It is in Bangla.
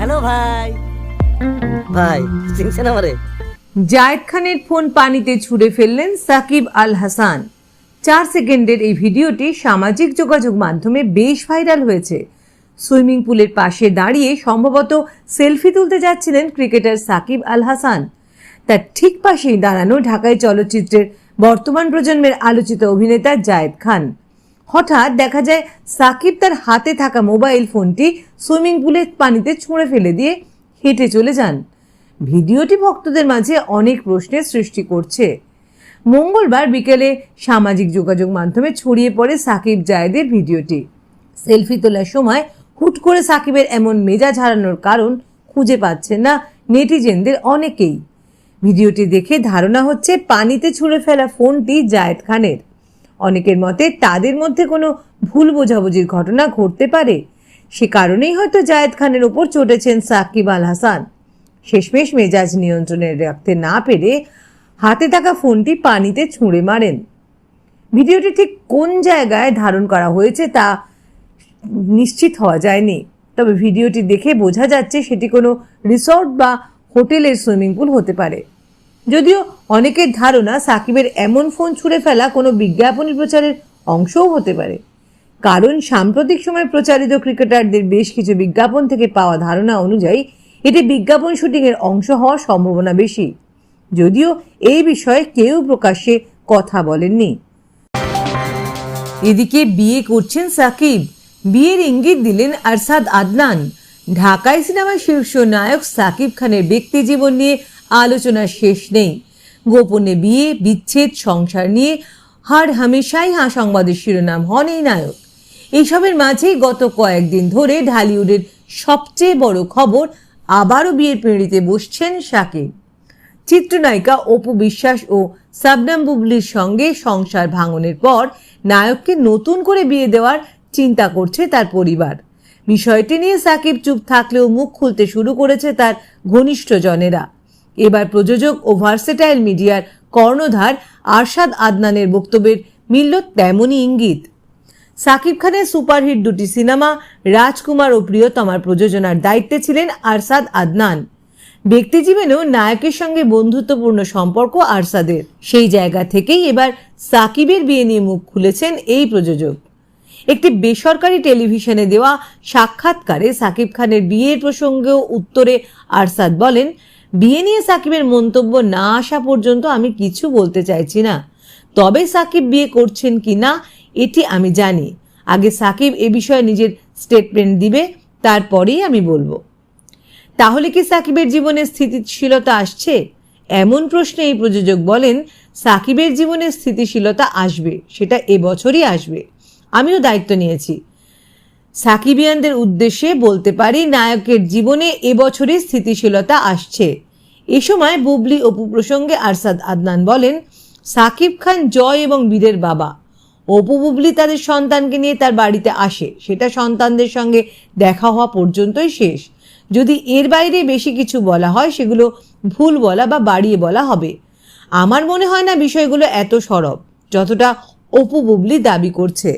হ্যালো ভাই। ভাই, চিনছেন আমারে? জায়েদ খানের ফোন পানিতে ছুঁড়ে ফেললেন সাকিব আল হাসান। চার সেকেন্ডের এই ভিডিওটি সামাজিক যোগাযোগ মাধ্যমে বেশ ভাইরাল হয়েছে। সুইমিং পুলের পাশে দাঁড়িয়ে সম্ভবত সেলফি তুলতে যাচ্ছিলেন ক্রিকেটার সাকিব আল হাসান। তার ঠিক পাশেই দাঁড়ানো ঢাকাই চলচ্চিত্রের বর্তমান প্রজন্মের আলোচিত অভিনেতা জায়েদ খান। হঠাৎ দেখা যায় সাকিব তার হাতে থাকা মোবাইল ফোনটি সুইমিং পুলের পানিতে ছুঁড়ে ফেলে দিয়ে হেঁটে চলে যান। ভিডিওটি ভক্তদের মাঝে অনেক প্রশ্নের সৃষ্টি করছে। মঙ্গলবার বিকেলে সামাজিক যোগাযোগ মাধ্যমে ছড়িয়ে পড়ে সাকিব জায়েদের ভিডিওটি। সেলফি তোলার সময় হুট করে সাকিবের এমন মেজাজ হারানোর কারণ খুঁজে পাচ্ছেন না নেটিজেনদের অনেকেই। ভিডিওটি দেখে ধারণা হচ্ছে পানিতে ছুঁড়ে ফেলা ফোনটি জায়েদ খানের। অনেকের মতে তাদের মধ্যে কোনো ভুল বোঝাবুঝির ঘটনা ঘটতে পারে। সে কারণেই হয়তো জায়েদ খানের ওপর চটেছেন সাকিব আল হাসান। শেষমেশ মেজাজ নিয়ন্ত্রণে রাখতে না পেরে হাতে থাকা ফোনটি পানিতে ছুঁড়ে মারেন। ভিডিওটি ঠিক কোন জায়গায় ধারণ করা হয়েছে তা নিশ্চিত হওয়া যায়নি। তবে ভিডিওটি দেখে বোঝা যাচ্ছে সেটি কোনো রিসর্ট বা হোটেলের সুইমিং পুল হতে পারে। যদিও অনেকের ধারণা সাকিবের এমন ফোন ছুঁড়ে ফেলা কোনো বিজ্ঞাপনী প্রচারের অংশও হতে পারে। কারণ সাম্প্রতিক সময় প্রচারিত ক্রিকেটারদের বেশ কিছু বিজ্ঞাপন থেকে পাওয়া ধারণা অনুযায়ী এটি বিজ্ঞাপন শুটিংয়ের অংশ হওয়ার সম্ভাবনা বেশি। যদিও এই বিষয়ে কেউ প্রকাশ্যে কথা বলেননি। এদিকে বিয়ে করছেন সাকিব। বিয়ের ইঙ্গিত দিলেন আরসাদ আদনান। ঢাকায় সিনেমার শীর্ষ নায়ক সাকিব খানের ব্যক্তি জীবন নিয়ে আলোচনার শেষ নেই। গোপনে বিয়ে, বিচ্ছেদ, সংসার নিয়ে হার হামেশাই হা সংবাদের শিরোনাম হন এই নায়ক। এইসবের মাঝেই গত কয়েকদিন ধরে ঢালিউডের সবচেয়ে বড় খবর আবারও বিয়ের পিঁড়িতে বসছেন সাকিব চিত্রনায়িকা অপু বিশ্বাস ও সাবনাম বুবলির সঙ্গে সংসার ভাঙনের পর নায়ককে নতুন করে বিয়ে দেওয়ার চিন্তা করছে তার পরিবার। বিষয়টি নিয়ে সাকিব চুপ থাকলেও মুখ খুলতে শুরু করেছে তার ঘনিষ্ঠ জনেরা এবার প্রযোজক ও ভার্সেটাইল মিডিয়ার কর্ণধার আরশাদ আদনানের বক্তব্যের মিলল তেমনই ইঙ্গিত। সাকিব খানের সুপারহিট দুটি সিনেমা, রাজকুমার ও প্রিয়তমার প্রযোজনার দায়িত্বে ছিলেন আরশাদ আদনান। ব্যক্তিজীবনেও নায়কের সঙ্গে বন্ধুত্বপূর্ণ সম্পর্ক আরশাদের। সেই জায়গা থেকেই এবার সাকিবের বিয়ে নিয়ে মুখ খুলেছেন এই প্রযোজক। একটি বেসরকারি টেলিভিশনে দেওয়া সাক্ষাৎকারে সাকিব খানের বিয়ের প্রসঙ্গেও উত্তরে আরসাদ বলেন বিয়ে নিয়ে সাকিবের মন্তব্য না আসা পর্যন্ত আমি কিছু বলতে চাইছি না। তবে সাকিব বিয়ে করছেন কি না, এটি আমি জানি। আগে সাকিব এ বিষয়ে নিজের স্টেটমেন্ট দিবে, তারপরেই আমি বলব। তাহলে কি সাকিবের জীবনে স্থিতিশীলতা আসছে? এমন প্রশ্নে এই প্রযোজক বলেন, সাকিবের জীবনে স্থিতিশীলতা আসবে, সেটা এবছরই আসবে। আমিও দায়িত্ব নিয়েছি। সাকিবিয়ানদের উদ্দেশ্যে বলতে পারি, নায়কের জীবনে এবছরই স্থিতিশীলতা আসছে। এ সময় বুবলি অপু প্রসঙ্গে আরসাদ আদনান বলেন, সাকিব খান জয় এবং বীরের বাবা। অপু বুবলি তাদের সন্তানকে নিয়ে তার বাড়িতে আসে। সেটা সন্তানদের সঙ্গে দেখা হওয়া পর্যন্তই শেষ। যদি এর বাইরে বেশি কিছু বলা হয়, সেগুলো ভুল বলা বা বাড়িয়ে বলা হবে। আমার মনে হয় না বিষয়গুলো এত সরব, যতটা অপু বুবলি দাবি করছে।